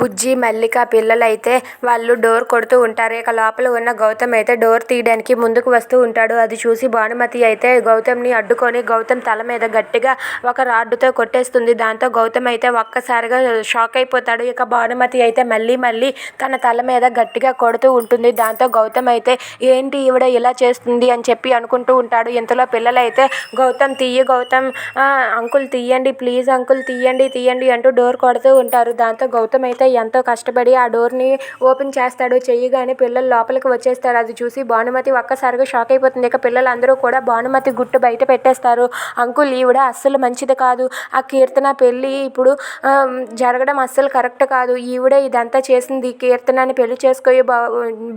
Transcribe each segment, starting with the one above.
బుజ్జి మల్లిక పిల్లలైతే వాళ్ళు డోర్ కొడుతూ ఉంటారు. ఇక లోపల ఉన్న గౌతమ్ అయితే డోర్ తీయడానికి ముందుకు వస్తూ ఉంటాడు. అది చూసి భానుమతి అయితే గౌతమ్ని అడ్డుకొని గౌతమ్ తల మీద గట్టిగా ఒక రాడ్డుతో కొట్టేస్తుంది. దాంతో గౌతమ్ అయితే ఒక్కసారిగా షాక్ అయిపోతాడు. ఇక భానుమతి అయితే మళ్ళీ మళ్ళీ తన తల మీద గట్టిగా కొడుతూ ఉంటుంది. దాంతో గౌతమ్ అయితే ఏంటి ఈవిడ ఇలా చేస్తుంది అని చెప్పి అనుకుంటూ ఉంటాడు. ఇంతలో పిల్లలైతే గౌతమ్ తీయ గౌతమ్ అంకుల్ తీయండి ప్లీజ్ అంకుల్ తీయండి తీయండి అంటూ డోర్ కొడుతూ ఉంటారు. దాంతో గౌతమ్ అయితే ఎంతో కష్టపడి ఆ డోర్ని ఓపెన్ చేస్తాడు చెయ్యగానే పిల్లలు లోపలికి వచ్చేస్తారు. అది చూసి భానుమతి ఒక్కసారిగా షాక్ అయిపోతుంది. ఇక పిల్లలందరూ కూడా భానుమతి గుట్టు బయట పెట్టేస్తారు. అంకుల్ ఈవిడ అస్సలు మంచిది కాదు. ఆ కీర్తన పెళ్ళి ఇప్పుడు జరగడం అస్సలు కరెక్ట్ కాదు. ఈవిడ ఇదంతా చేసింది. కీర్తనని పెళ్ళి చేసుకోయి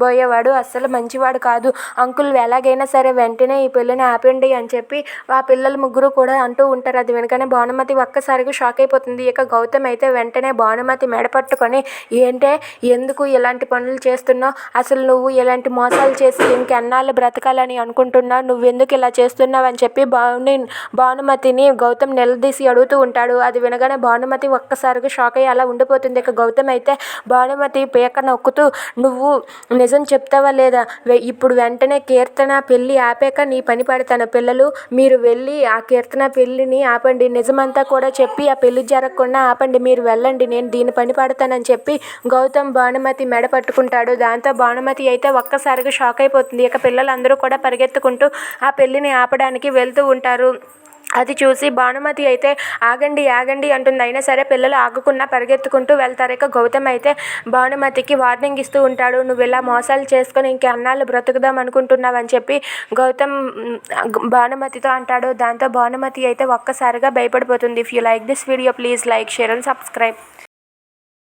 బోయేవాడు అస్సలు మంచివాడు కాదు. అంకుల్ ఎలాగైనా సరే వెంటనే ఈ పెళ్ళిని ఆపండి అని చెప్పి ఆ పిల్లలు ముగ్గురు కూడా అంటూ ఉంటారు. అది వెనుకనే భానుమతి ఒక్కసారిగా షాక్ అయిపోతుంది. ఇక గౌతమ్ అయితే వెంటనే భానుమతి మెడపట్టు పట్టుకొని ఏంటే ఎందుకు ఇలాంటి పనులు చేస్తున్నావు? అసలు నువ్వు ఇలాంటి మోసాలు చేసి ఇంకెన్నాళ్ళు బ్రతకాలని అనుకుంటున్నావు? నువ్వెందుకు ఇలా చేస్తున్నావు? అని చెప్పి భాను భానుమతిని గౌతమ్ నిలదీసి అడుగుతూ ఉంటాడు. అది వినగానే భానుమతి ఒక్కసారిగా షాక్ అయ్యి అలా ఉండిపోతుంది. ఇక గౌతమ్ అయితే భానుమతి పీక నొక్కుతూ నువ్వు నిజం చెప్తావా లేదా? ఇప్పుడు వెంటనే కీర్తన పెళ్ళి ఆపాక నీ పని పడతాను. పిల్లలు మీరు వెళ్ళి ఆ కీర్తన పెళ్ళిని ఆపండి. నిజమంతా కూడా చెప్పి ఆ పెళ్ళి జరగకుండా ఆపండి. మీరు వెళ్ళండి. నేను దీని పని చనిపోతానని చెప్పి గౌతమ్ భానుమతి మెడ పట్టుకుంటాడు. దాంతో భానుమతి అయితే ఒక్కసారిగా షాక్ అయిపోతుంది. ఇక పిల్లలందరూ కూడా పరిగెత్తుకుంటూ ఆ పెళ్ళిని ఆపడానికి వెళ్తూ ఉంటారు. అది చూసి భానుమతి అయితే ఆగండి ఆగండి అంటుంది. అయినా సరే పిల్లలు ఆగకుండా పరిగెత్తుకుంటూ వెళ్తారు. ఇక గౌతమ్ అయితే భానుమతికి వార్నింగ్ ఇస్తూ ఉంటాడు. నువ్వు ఇలా మోసాలు చేసుకొని ఇంకే అన్నాళ్ళు బ్రతుకుదాం అనుకుంటున్నావు అని చెప్పి గౌతమ్ భానుమతితో అంటాడు. దాంతో భానుమతి అయితే ఒక్కసారిగా భయపడిపోతుంది. If you like this video please like share and subscribe